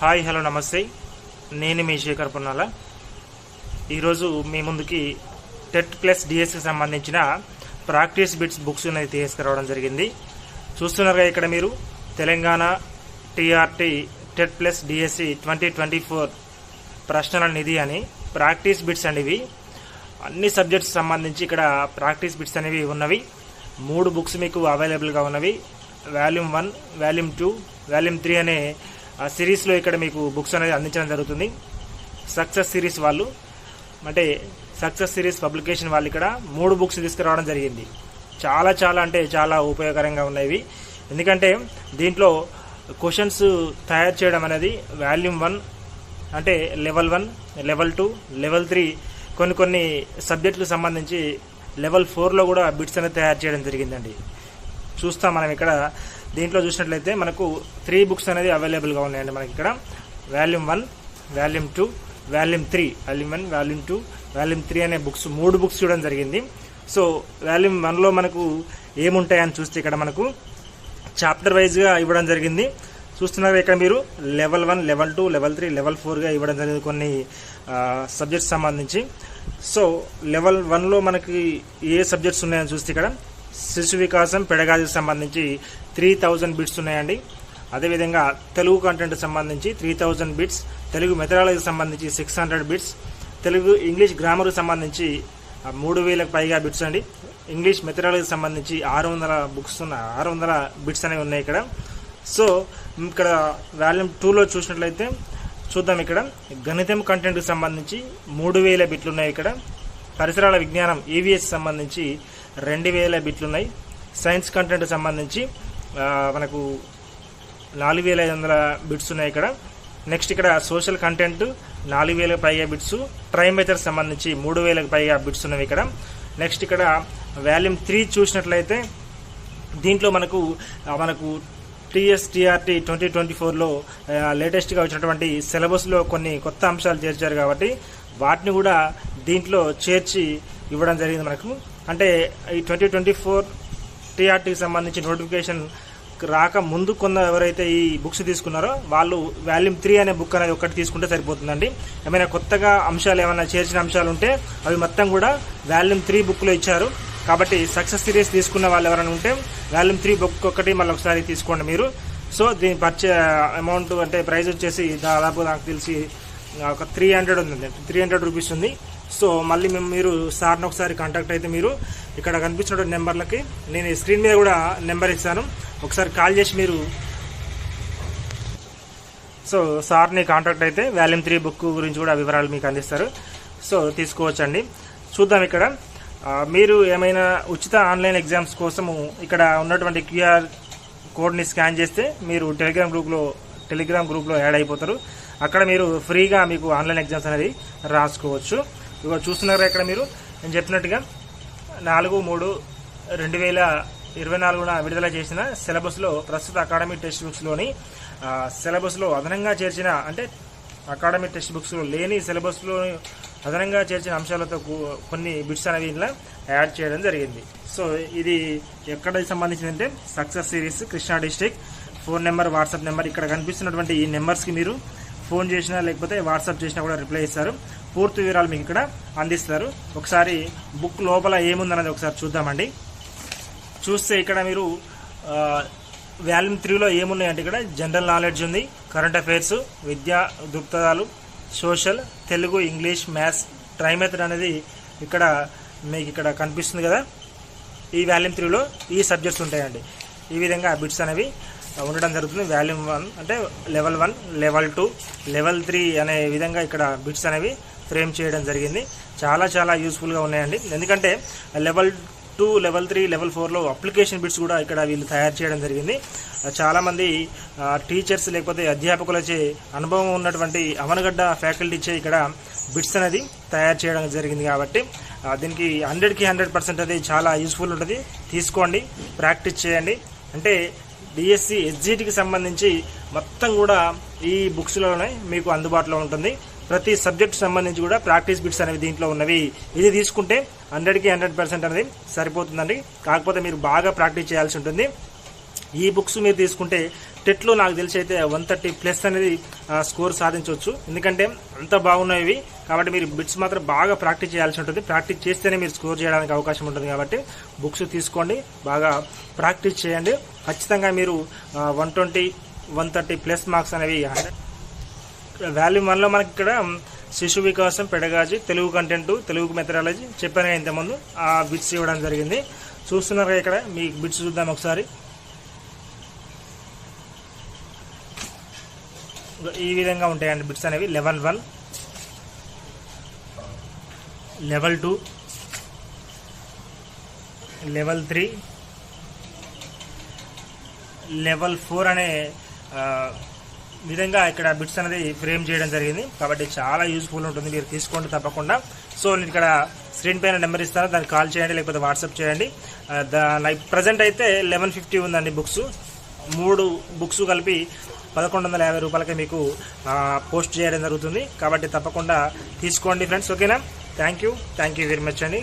Hi hello నమస్తే. నేను మీ శేఖర్ పున్నాల. ఈరోజు మీ ముందుకి టెట్ ప్లస్ డిఎస్కి సంబంధించిన ప్రాక్టీస్ బిట్స్ బుక్స్ అనేది తీసుకురావడం జరిగింది. చూస్తున్నారుగా ఇక్కడ మీరు Telangana TRT TET plus DSC twenty twenty four ప్రశ్నల నిధి అని ప్రాక్టీస్ బిట్స్ అండి ఇవి అన్ని సబ్జెక్ట్స్ సంబంధించి ఇక్కడ ప్రాక్టీస్ బిట్స్ అనేవి ఉన్నవి. మూడు బుక్స్ మీకు అవైలబుల్గా ఉన్నవి. Volume one volume two volume three అనే సిరీస్లో ఇక్కడ మీకు బుక్స్ అనేది అందించడం జరుగుతుంది. సక్సెస్ సిరీస్ వాళ్ళు అంటే సక్సెస్ సిరీస్ పబ్లికేషన్ వాళ్ళు ఇక్కడ మూడు బుక్స్ తీసుకురావడం జరిగింది. చాలా చాలా అంటే చాలా ఉపయోగకరంగా ఉన్నాయి. ఎందుకంటే దీంట్లో క్వశ్చన్స్ తయారు చేయడం అనేది వాల్యూమ్ వన్ అంటే level one level two level three కొన్ని కొన్ని సబ్జెక్టులకు సంబంధించి లెవెల్ ఫోర్లో కూడా బిట్స్ అనేది తయారు చేయడం జరిగిందండి. చూస్తాం మనం ఇక్కడ దీంట్లో చూసినట్లయితే మనకు త్రీ బుక్స్ అనేది అవైలబుల్గా ఉన్నాయండి మనకి ఇక్కడ. Volume one volume two volume three volume one volume two volume three అనే బుక్స్ మూడు బుక్స్ చూడడం జరిగింది. సో వాల్యూమ్ వన్లో మనకు ఏముంటాయని చూస్తే ఇక్కడ మనకు చాప్టర్ వైజ్గా ఇవ్వడం జరిగింది. చూస్తున్నారు ఇక్కడ మీరు? Level one level two level three level ఫోర్గా ఇవ్వడం జరిగింది కొన్ని సబ్జెక్ట్స్ సంబంధించి. సో లెవెల్ వన్లో మనకి ఏ సబ్జెక్ట్స్ ఉన్నాయని చూస్తే ఇక్కడ? శిశు వికాసం పెడగాజికి సంబంధించి త్రీ థౌజండ్ బిట్స్ ఉన్నాయండి. అదేవిధంగా తెలుగు కంటెంట్ సంబంధించి త్రీ థౌజండ్ బిట్స్ తెలుగు మెథడాలజీకి సంబంధించి six hundred bits Telugu English గ్రామర్కి సంబంధించి మూడు వేలకు పైగా బిట్స్ అండి. ఇంగ్లీష్ మెథడాలజీకి సంబంధించి ఆరు వందల బుక్స్ ఉన్న ఆరు వందల బిట్స్ అనేవి ఉన్నాయి ఇక్కడ. సో ఇక్కడ వాల్యూమ్ టూలో చూసినట్లయితే చూద్దాం ఇక్కడ. గణితం కంటెంట్కి సంబంధించి మూడు వేల బిట్లు ఉన్నాయి ఇక్కడ. పరిసరాల విజ్ఞానం ఈవీఎస్ సంబంధించి రెండు వేల బిట్లు ఉన్నాయి. సైన్స్ కంటెంట్ సంబంధించి మనకు నాలుగు వేల ఐదు వందల బిట్స్ ఉన్నాయి ఇక్కడ. నెక్స్ట్ ఇక్కడ సోషల్ కంటెంట్ నాలుగు వేలకు పైగా బిట్స్ ట్రై సంబంధించి మూడు వేలకు పైగా బిట్స్ ఉన్నవి ఇక్కడ. నెక్స్ట్ ఇక్కడ వాల్యూమ్ త్రీ చూసినట్లయితే దీంట్లో మనకు మనకు టీఎస్టీఆర్టీ ట్వంటీ ట్వంటీ ఫోర్లో లేటెస్ట్గా వచ్చినటువంటి సిలబస్లో కొన్ని కొత్త అంశాలు చేర్చారు కాబట్టి వాటిని కూడా దీంట్లో చేర్చి ఇవ్వడం జరిగింది మనకు. అంటే ఈ ట్వంటీ ట్వంటీ ఫోర్ టీఆర్టీకి సంబంధించి నోటిఫికేషన్ రాక ముందు కొంత ఎవరైతే ఈ బుక్స్ తీసుకున్నారో వాళ్ళు వాల్యూమ్ త్రీ అనే బుక్ అనేది ఒకటి తీసుకుంటే సరిపోతుందండి. ఏమైనా కొత్తగా అంశాలు ఏమైనా చేర్చిన అంశాలు ఉంటే అవి మొత్తం కూడా వాల్యూమ్ త్రీ బుక్లో ఇచ్చారు. కాబట్టి సక్సెస్ సిరీస్ తీసుకున్న వాళ్ళు ఎవరైనా ఉంటే వాల్యూమ్ త్రీ బుక్ ఒకటి మళ్ళీ ఒకసారి తీసుకోండి మీరు. సో దీని పర్చే అమౌంట్ అంటే ప్రైస్ వచ్చేసి దాదాపు నాకు తెలిసి ఒక త్రీ హండ్రెడ్ ఉంది త్రీ హండ్రెడ్ రూపీస్ ఉంది. సో మళ్ళీ మేము మీరు సార్ని ఒకసారి కాంటాక్ట్ అయితే మీరు ఇక్కడ కనిపించిన నెంబర్లకి నేను స్క్రీన్ మీద కూడా నెంబర్ ఇస్తాను ఒకసారి కాల్ చేసి మీరు సో సార్ని కాంటాక్ట్ అయితే వాల్యూమ్ త్రీ బుక్ గురించి కూడా వివరాలు మీకు అందిస్తారు. సో తీసుకోవచ్చండి. చూద్దాం ఇక్కడ. మీరు ఏమైనా ఉచిత ఆన్లైన్ ఎగ్జామ్స్ కోసము ఇక్కడ ఉన్నటువంటి క్యూఆర్ కోడ్ని స్కాన్ చేస్తే మీరు టెలిగ్రామ్ గ్రూప్లో టెలిగ్రామ్ గ్రూప్లో యాడ్ అయిపోతారు. అక్కడ మీరు ఫ్రీగా మీకు ఆన్లైన్ ఎగ్జామ్స్ అనేది రాసుకోవచ్చు. ఇక చూస్తున్నారా ఇక్కడ మీరు? నేను చెప్పినట్టుగా నాలుగు మూడు రెండు వేల ఇరవై నాలుగున విడుదల చేసిన సిలబస్లో ప్రస్తుత అకాడమిక్ టెక్స్ట్ బుక్స్లోని సిలబస్లో అదనంగా చేర్చిన అంటే అకాడమిక్ టెక్స్ట్ బుక్స్లో లేని సిలబస్లో అదనంగా చేర్చిన అంశాలతో కొన్ని బిట్స్ అనేవి ఇలా యాడ్ చేయడం జరిగింది. సో ఇది ఎక్కడ సంబంధించిందంటే success series Krishna district phone number WhatsApp number ఇక్కడ కనిపిస్తున్నటువంటి ఈ నెంబర్స్కి మీరు ఫోన్ చేసినా లేకపోతే వాట్సాప్ చేసినా కూడా రిప్లై ఇస్తారు. పూర్తి వివరాలు మీకు ఇక్కడ అందిస్తారు. ఒకసారి బుక్ లోపల ఏముందన్నది ఒకసారి చూద్దామండి. చూస్తే ఇక్కడ మీరు వాల్యూమ్ త్రీలో ఏమున్నాయంటే ఇక్కడ జనరల్ నాలెడ్జ్ ఉంది కరెంట్ అఫైర్స్ విద్యా దృక్పథాలు సోషల్ తెలుగు ఇంగ్లీష్ మ్యాథ్స్ ట్రైమెథడ్ అనేది ఇక్కడ మీకు ఇక్కడ కనిపిస్తుంది కదా. ఈ వాల్యూమ్ త్రీలో ఈ సబ్జెక్ట్స్ ఉంటాయండి. ఈ విధంగా బిట్స్ అనేవి ఉండడం జరుగుతుంది. వాల్యూమ్ వన్ అంటే level one level two level three అనే విధంగా ఇక్కడ బిట్స్ అనేవి ఫ్రేమ్ చేయడం జరిగింది. చాలా చాలా యూస్ఫుల్గా ఉన్నాయండి. ఎందుకంటే level two level three level ఫోర్లో అప్లికేషన్ బిట్స్ కూడా ఇక్కడ వీళ్ళు తయారు చేయడం జరిగింది. చాలామంది టీచర్స్ లేకపోతే అధ్యాపకులచే అనుభవం ఉన్నటువంటి అవనగడ్డ ఫ్యాకల్టీచే ఇక్కడ బిట్స్ అనేది తయారు చేయడం జరిగింది కాబట్టి దీనికి హండ్రెడ్కి హండ్రెడ్ పర్సెంట్ అది చాలా యూస్ఫుల్ ఉంటుంది. తీసుకోండి ప్రాక్టీస్ చేయండి. అంటే డిఎస్సి ఎస్జిటికి సంబంధించి మొత్తం కూడా ఈ బుక్స్లోనే మీకు అందుబాటులో ఉంటుంది. ప్రతి సబ్జెక్ట్ సంబంధించి కూడా ప్రాక్టీస్ బిట్స్ అనేవి దీంట్లో ఉన్నవి. ఇది తీసుకుంటే హండ్రెడ్కి హండ్రెడ్ పర్సెంట్ అనేది సరిపోతుందండి. కాకపోతే మీరు బాగా ప్రాక్టీస్ చేయాల్సి ఉంటుంది. ఈ బుక్స్ మీరు తీసుకుంటే టెట్లో నాకు తెలిసి అయితే వన్ థర్టీ ప్లస్ అనేది స్కోర్ సాధించవచ్చు. ఎందుకంటే అంత బాగున్నాయి ఇవి. కాబట్టి మీరు బిట్స్ మాత్రం బాగా ప్రాక్టీస్ చేయాల్సి ఉంటుంది. ప్రాక్టీస్ చేస్తేనే మీరు స్కోర్ చేయడానికి అవకాశం ఉంటుంది కాబట్టి బుక్స్ తీసుకోండి. బాగా ప్రాక్టీస్ చేయండి. ఖచ్చితంగా మీరు one twenty one thirty plus marks అనేవి వాల్యూ వన్లో మనకి ఇక్కడ శిశు వికాసం pedagogy Telugu content Telugu methodology చెప్పాను కదా ఇంతకుముందు. ఆ బిట్స్ ఇవ్వడం జరిగింది. చూస్తున్నారు కదా ఇక్కడ మీ బిట్స్ చూద్దాం ఒకసారి. ఈ విధంగా ఉంటాయండి బిట్స్ అనేవి. Level one level two level three level four అనే విధంగా ఇక్కడ బిట్స్ అనేది ఫ్రేమ్ చేయడం జరిగింది. కాబట్టి చాలా యూజ్ఫుల్ ఉంటుంది. మీరు తీసుకోండి తప్పకుండా. సో నేను ఇక్కడ స్క్రీన్ పైన నెంబర్ ఇస్తాను. దానికి కాల్ చేయండి లేకపోతే వాట్సాప్ చేయండి. లైక్ ప్రజెంట్ అయితే లెవెన్ ఫిఫ్టీ ఉందండి బుక్స్. మూడు బుక్స్ కలిపి పదకొండు వందల యాభై రూపాయలకి మీకు పోస్ట్ చేయడం జరుగుతుంది. కాబట్టి తప్పకుండా తీసుకోండి ఫ్రెండ్స్. ఓకేనా? Thank you. Thank you very much అండి.